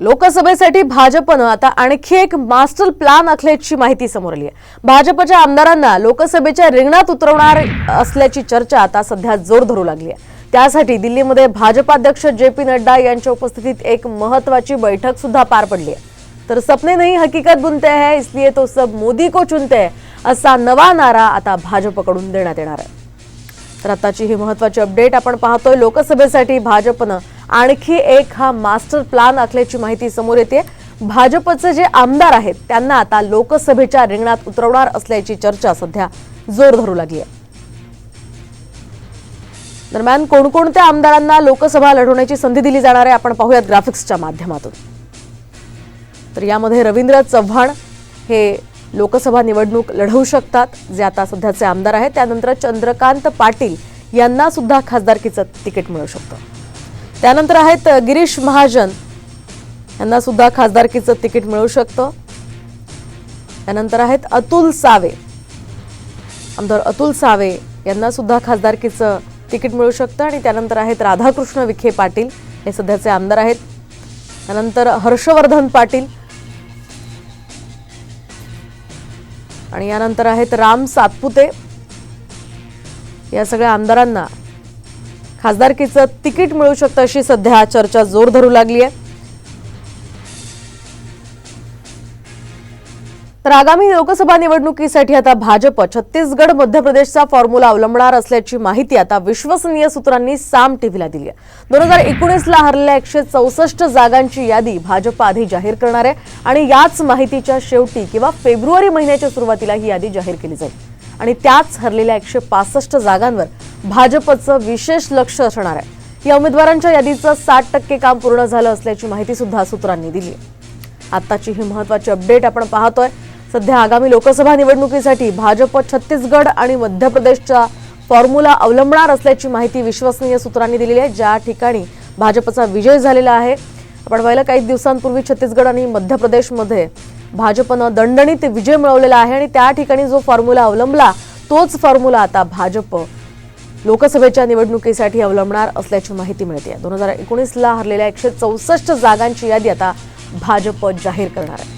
लोकसभेसाठी भाजपनं आता आणखी एक मास्टर प्लॅन आखल्याची माहिती समोर आली आहे. भाजपच्या आमदारांना लोकसभेच्या रिंगणात उतरवणार असल्याची चर्चा आता सध्या जोर धरू लागली आहे. त्यासाठी दिल्लीमध्ये भाजपाध्यक्ष जे पी नड्डा यांच्या उपस्थितीत एक महत्वाची बैठक सुद्धा पार पडली आहे. तर सपने नाही हकीकत बुनते है इसलिए तो सब मोदी को चुनते है असा नवा नारा आता भाजपकडून देण्यात येणार आहे. तर आताची ही महत्वाची अपडेट आपण पाहतोय. लोकसभेसाठी भाजपनं आणखी एक हा मास्टर प्लान आखल्याची माहिती समोर येते. भाजपचे जे आमदार आहेत त्यांना आता लोकसभेच्या रिंगणात उतरवणार असल्याची चर्चा सध्या जोर धरू लागली आहे दरम्यान कोणकोणत्या आमदारांना लोकसभा लढवण्याची संधी दिली जाणार आहे आपण पाहूयात ग्राफिक्सच्या माध्यमातून. तर यामध्ये रवींद्र चव्हाण हे लोकसभा निवडणूक लढवू शकतात जे आता सध्याचे आमदार आहेत. त्यानंतर चंद्रकांत पाटील यांना सुद्धा खासदारकीचं तिकीट मिळू शकतं. त्यानंतर आहेत गिरीश महाजन. यांना सुद्धा खासदारकीचं तिकीट मिळू शकतं. त्यानंतर आहेत अतुल सावे. आमदार अतुल सावे यांना सुद्धा खासदारकीचं तिकीट मिळू शकतं आणि त्यानंतर आहेत राधाकृष्ण विखे पाटील हे सध्याचे आमदार आहेत. त्यानंतर हर्षवर्धन पाटील. आणि यानंतर आहेत राम सातपुते. या सगळ्या आमदारांना खासदारकीचं तिकीट मिळू शकतं अशी सध्या चर्चा जोर धरू लागली आहे. तर आगामी लोकसभा निवडणुकीसाठी आता भाजप छत्तीसगड मध्य प्रदेशचा फॉर्म्युला अवलंबणार असल्याची माहिती आता विश्वसनीय सूत्रांनी साम टीव्हीला दिली आहे. दोन हजार एकोणीसला हरलेल्या एकशे चौसष्ट जागांची यादी भाजप आधी जाहीर करणार आहे आणि याच माहितीच्या शेवटी किंवा फेब्रुवारी महिन्याच्या सुरुवातीला ही यादी जाहीर केली जाईल. आणि त्याच हरलेल्या एकशे पासष्ट जागांवर भाजपचं विशेष लक्ष असणार आहे. या उमेदवारांच्या यादीचं साठ टक्के काम पूर्ण झालं असल्याची माहिती सुद्धा सूत्रांनी दिली आहे. आताची ही महत्वाची अपडेट आपण पाहतोय. सध्या आगामी लोकसभा निवडणुकीसाठी भाजप छत्तीसगड आणि मध्य प्रदेशचा फॉर्म्युला अवलंबणार असल्याची माहिती विश्वसनीय सूत्रांनी दिलेली आहे. ज्या ठिकाणी भाजपचा विजय झालेला आहे आपण पाहिलं काही दिवसांपूर्वी छत्तीसगड आणि मध्य प्रदेशमध्ये भाजपनं दणदणीत विजय मिळवलेला आहे आणि त्या ठिकाणी जो फॉर्म्युला अवलंबला तोच फॉर्म्युला आता भाजप लोकसभेच्या निवडणुकीसाठी अवलंबणार असल्याची माहिती मिळते. दोन हजार एकोणीसला हरलेल्या एकशे चौसष्ट जागांची यादी आता भाजप जाहीर करणार आहे.